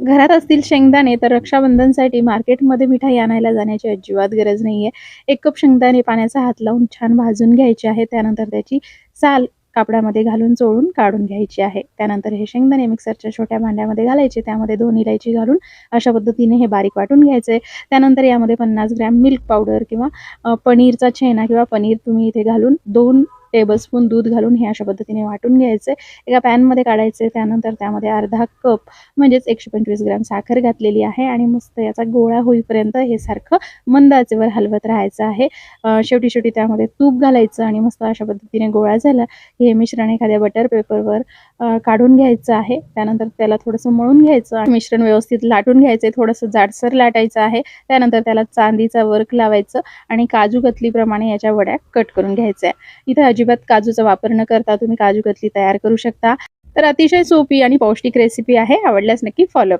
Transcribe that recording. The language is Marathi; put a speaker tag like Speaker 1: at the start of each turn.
Speaker 1: घरात असतील शेंगदाणे तर रक्षाबंधनसाठी मार्केटमध्ये मिठाई आणायला जाण्याची अजिबात गरज नाही आहे एक कप शेंगदाणे पाण्याचा हात लावून छान भाजून घ्यायचे आहे. त्यानंतर त्याची साल कापडामध्ये घालून चोळून काढून घ्यायची आहे. त्यानंतर हे शेंगदाणे मिक्सरच्या छोट्या भांड्यामध्ये घालायचे. त्यामध्ये दोन इलायची घालून अशा पद्धतीने हे बारीक वाटून घ्यायचे. त्यानंतर यामध्ये पन्नास ग्रॅम मिल्क पावडर किंवा पनीरचा छेना किंवा पनीर तुम्ही इथे घालून दोन टेबलस्पून दूध घालून हे अशा पद्धतीने वाटून घ्यायचे. एका पॅनमध्ये काढायचे त्यानंतर त्यामध्ये अर्धा कप म्हणजेच एकशे पंचवीस ग्रॅम साखर घातलेली आहे आणि मस्त याचा गोळा होईपर्यंत हे सारखं मंद आचेवर हलवत राहायचं आहे. शेवटी शेवटी त्यामध्ये तूप घालायचं आणि मस्त अशा पद्धतीने गोळा झाला की हे मिश्रण एखाद्या बटर पेपरवर काढून घ्यायचं आहे. त्यानंतर त्याला थोडंसं मळून घ्यायचं आणि मिश्रण व्यवस्थित लाटून घ्यायचं. आहे थोडंसं जाडसर लाटायचं आहे. त्यानंतर त्याला चांदीचा वर्क लावायचं आणि काजू कतलीप्रमाणे याच्या वड्या कट करून घ्यायचं आहे इथं अजिबात काजूचा वापर न करता तुम्ही काजू कतली तयार करू शकता. तर अतिशय सोपी आणि पौष्टिक रेसिपी आहे. आवडल्यास नक्की फॉलो